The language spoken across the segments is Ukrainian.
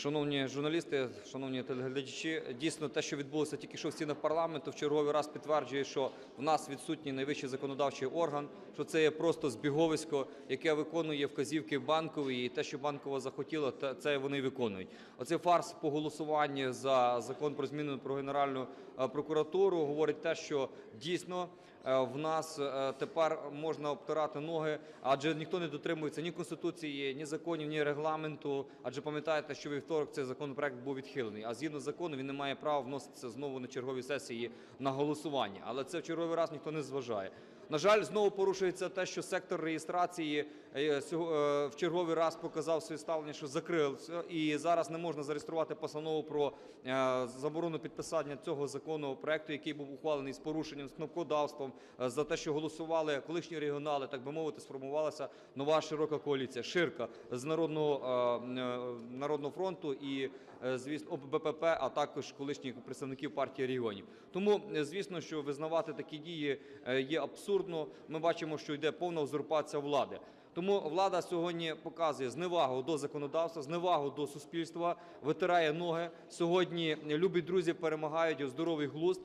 Шановні журналісти, шановні телеглядачі, дійсно те, що відбулося тільки що в стінах парламенту, в черговий раз підтверджує, що в нас відсутній найвищий законодавчий орган, що це є просто збіговисько, яке виконує вказівки банкової, і те, що банкова захотіла, це вони виконують. Оцей фарс по голосуванні за закон про зміну про Генеральну е, прокуратуру говорить те, що дійсно в нас е, тепер можна обтирати ноги, адже ніхто не дотримується ні конституції, ні законів, ні регламенту. Адже пам'ятаєте, що вівторок цей законопроект був відхилений. А згідно закону він не має права вноситися знову на чергові сесії на голосування. Але це в черговий раз ніхто не зважає. На жаль, знову порушується те, що сектор реєстрації е, е, в черговий раз показав своє ставлення, що закрився, і зараз не можна зареєструвати постанову про е, заборону підписання цього законопроекту, який був ухвалений з порушенням з кнопкодавством, е, за те, що голосували колишні регіонали, так би мовити, сформувалася нова широка коаліція, ширка з народного е, е, народного фронту і звісно ОБПП, а також колишніх представників партії регіонів. Тому звісно, що визнавати такі дії є абсурдно. Ми бачимо, що йде повна узурпація влади. Тому влада сьогодні показує зневагу до законодавства, зневагу до суспільства, витирає ноги. Сьогодні любі друзі перемагають здоровий глузд,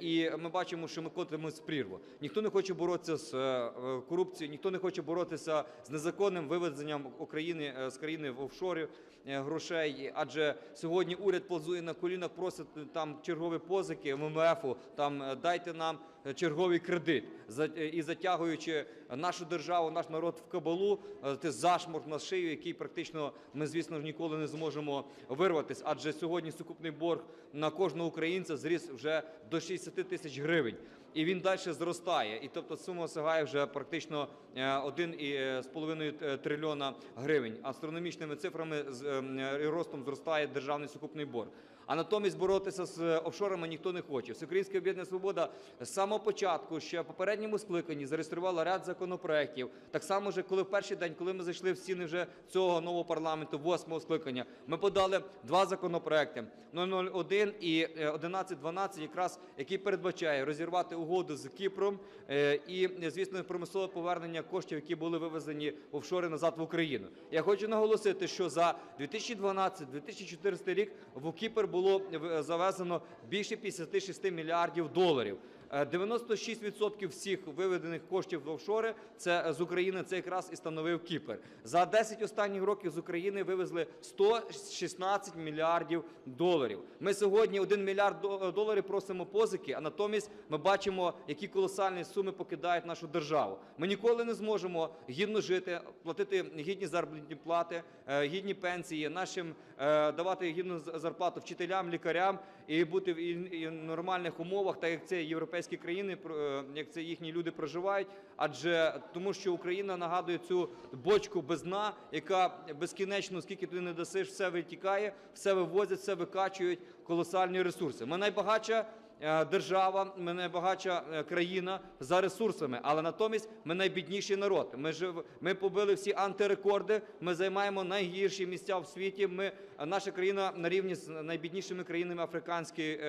і ми бачимо, що ми котимось в прірву. Ніхто не хоче боротися з е, е, корупцією, ніхто не хоче боротися з незаконним вивезенням України е, з країни в офшорів е, грошей. Адже сьогодні уряд плазує на колінах, просить е, там чергові позики ММФу, там е, дайте нам е, черговий кредит е, і затягуючи нашу державу, наш народ в кабалу, е, ти зашморг на шию, який практично ми, звісно ж, ніколи не зможемо вирватися. Адже сьогодні сукупний борг на кожного українця зріс вже до 60 тисяч гривень. І він далі зростає. І тобто сума сягає вже практично е, 1,5 трильйона гривень. Астрономічними цифрами е, ростом зростає державний сукупний борг. А натомість боротися з офшорами ніхто не хоче. Всеукраїнське об'єднання «Свобода» з самого початку, ще в попередньому скликанні, зареєструвала ряд законопроєктів. Так само, вже коли в перший день, коли ми зайшли в стіни вже цього нового парламенту, восьмого скликання, ми подали два законопроекти 001 і е, 1112, якраз який передбачає розірвати угоду з Кіпром е, і, звісно, примусове повернення коштів, які були вивезені офшори назад в Україну. Я хочу наголосити, що за 2012-2014 рік в Кіпр було завезено більше 56 мільярдів доларів. Е, 96% всіх виведених коштів в офшори це з України, це якраз і становив Кіпр. За 10 останніх років з України вивезли 116 мільярдів доларів. Ми сьогодні 1 мільярд доларів просимо позики, а натомість ми бачимо, які колосальні суми покидають нашу державу. Ми ніколи не зможемо гідно жити, платити гідні заробітні плати, е, гідні пенсії, нашим е, давати гідну зарплату вчителям, лікарям і бути в нормальних умовах, так як це європейські країни, про- е, як це їхні люди проживають. Адже тому, що Україна нагадує цю бочку без дна, яка безкінечно, скільки туди не дасиш, все витікає, все вивозять, все викачують колосальні ресурси. Ми найбагатша е, держава, ми найбагатша е, країна за ресурсами, але натомість ми найбідніший народ. Ми жив, ми побили всі антирекорди. Ми займаємо найгірші місця в світі. Ми наша країна на рівні з найбіднішими країнами африканських,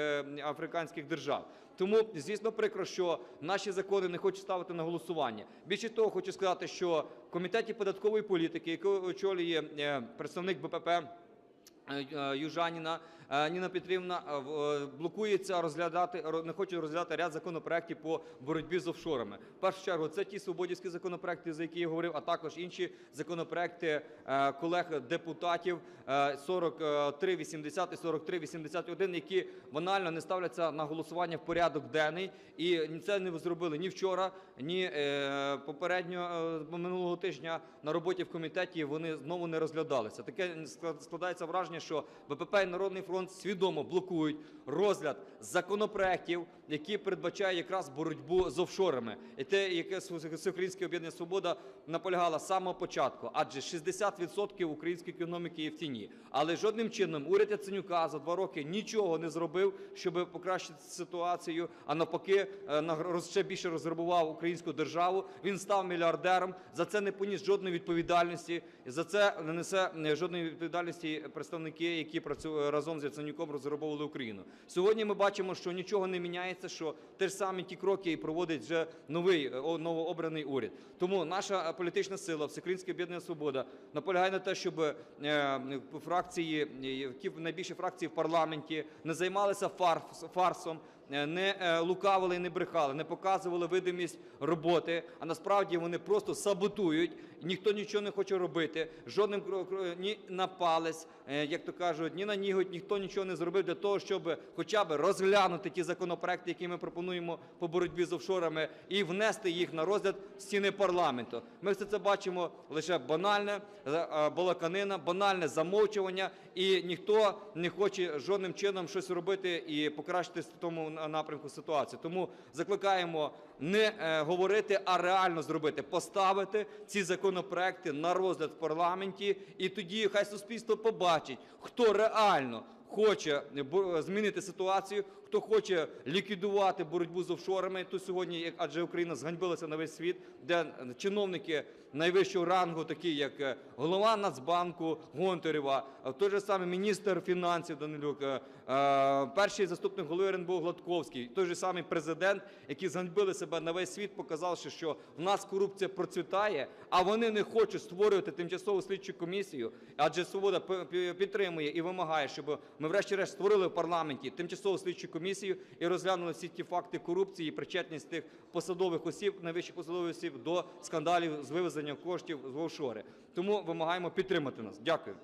африканських держав. Тому, звісно, прикро, що наші закони не хочуть ставити на голосування. Більше того, хочу сказати, що в комітеті податкової політики, який очолює е, представник БПП. Е, е, Южаніна Ніна Петрівна е, е, блокується розглядати, не хоче розглядати ряд законопроєктів по боротьбі з офшорами. В першу чергу це ті свободівські законопроекти, за які я говорив, а також інші законопроекти е, колег-депутатів е, 4380 і 4381, які банально не ставляться на голосування в порядок денний. І це не зробили ні вчора, ні е, попередньо е, минулого тижня на роботі в комітеті вони знову не розглядалися. Таке склад- складається враження, що БПП і Народний фронт свідомо блокують розгляд законопроєктів, які передбачають якраз боротьбу з офшорами. І те, яке Всеукраїнське об'єднання «Свобода» наполягала з самого початку, адже 60% української економіки є в тіні. Але жодним чином уряд Яценюка за два роки нічого не зробив, щоб покращити ситуацію, а навпаки, е, ще більше розграбував українську державу. Він став мільярдером. За це не поніс жодної відповідальності. За це не несе е, жодної відповідальності представники, які працю... разом з Яценюком розграбовували Україну. Сьогодні ми бачимо, що нічого не міняється, що те ж самі ті кроки і проводить вже новий е, новообраний уряд. Тому наша е, політична сила, Всеукраїнське об'єднання Свобода, наполягає на те, щоб е, фракції, які найбільші фракції в парламенті не займалися фарс- фарсом, не е, лукавили і не брехали, не показували видимість роботи, а насправді вони просто саботують. Ніхто нічого не хоче робити, жодним ні на палець, е, як то кажуть, ні на ніготь, ніхто нічого не зробив для того, щоб хоча б розглянути ті законопроекти, які ми пропонуємо по боротьбі з офшорами, і внести їх на розгляд стіни парламенту. Ми все це бачимо лише банальне е, е, балаканина, банальне замовчування, і ніхто не хоче жодним чином щось робити і покращити тому напрямку ситуацію. Тому закликаємо не е, говорити, а реально зробити, поставити ці законопроекти на розгляд в парламенті, і тоді хай суспільство побачить, хто реально хоче змінити ситуацію, хто хоче ліквідувати боротьбу з офшорами, то сьогодні, адже Україна зганьбилася на весь світ, де чиновники найвищого рангу, такі як е, голова Нацбанку Гонтарева, е, той же самий міністр фінансів Данилюк, е, перший заступник голови РНБО Гладковський, той же самий президент, які зганьбили себе на весь світ, показавши, що в нас корупція процвітає, а вони не хочуть створювати тимчасову слідчу комісію, адже свобода підтримує і вимагає, щоб ми врешті-решт створили в парламенті тимчасову слідчу комісію і розглянули всі ті факти корупції і причетність тих посадових осіб, найвищих посадових осіб до скандалів з вивезенням коштів в офшори. Тому вимагаємо підтримати нас. Дякую.